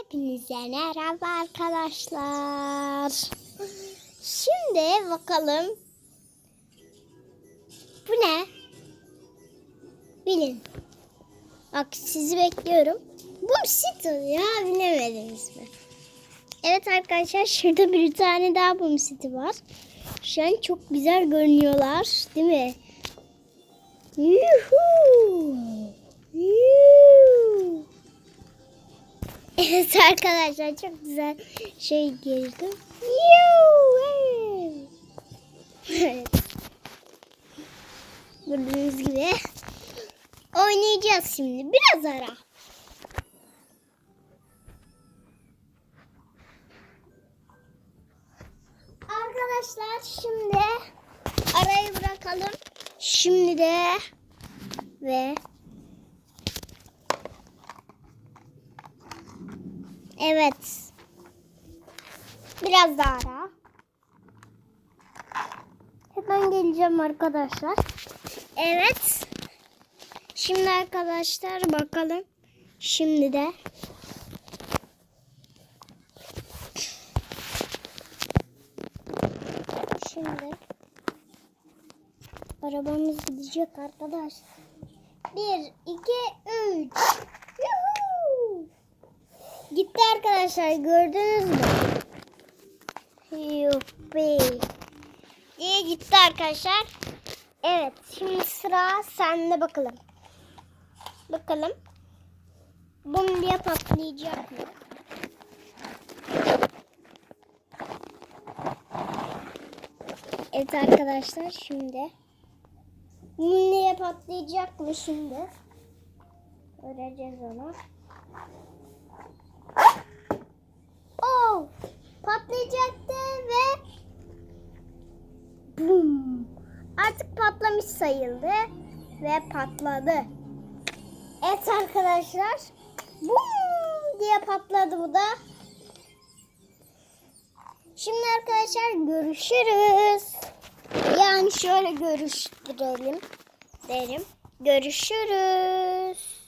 Hepinize merhaba arkadaşlar. Şimdi bakalım. Bu ne? Bilin. Bak sizi bekliyorum. Bu sit ya bilemedim ismi. Evet arkadaşlar şurada bir tane daha bum siti var. Şu an çok güzel görünüyorlar değil mi? Yuhuu. Yuhuu. Evet arkadaşlar çok güzel şey girdim. Evet. Gördüğünüz gibi oynayacağız şimdi. Biraz ara. Arkadaşlar şimdi arayı bırakalım. Şimdi de ve evet biraz daha ara. Hemen geleceğim arkadaşlar. Evet. Şimdi arkadaşlar bakalım. Şimdi de Şimdi arabamız gidecek arkadaşlar. Bir, iki, üç. Yuhuu. Gitti arkadaşlar gördünüz mü? Yuppi. diye gitti arkadaşlar. Evet şimdi sıra sende bakalım. Bakalım. Bum diye patlayacak mı? Evet arkadaşlar şimdi. Bum diye patlayacak mı şimdi? Göreceğiz onu. Oh! Patlayacaktı ve bum. Artık patlamış sayıldı ve patladı. Evet arkadaşlar. Bum diye patladı bu da. Şimdi arkadaşlar görüşürüz. Yani şöyle görüştürelim derim. Görüşürüz.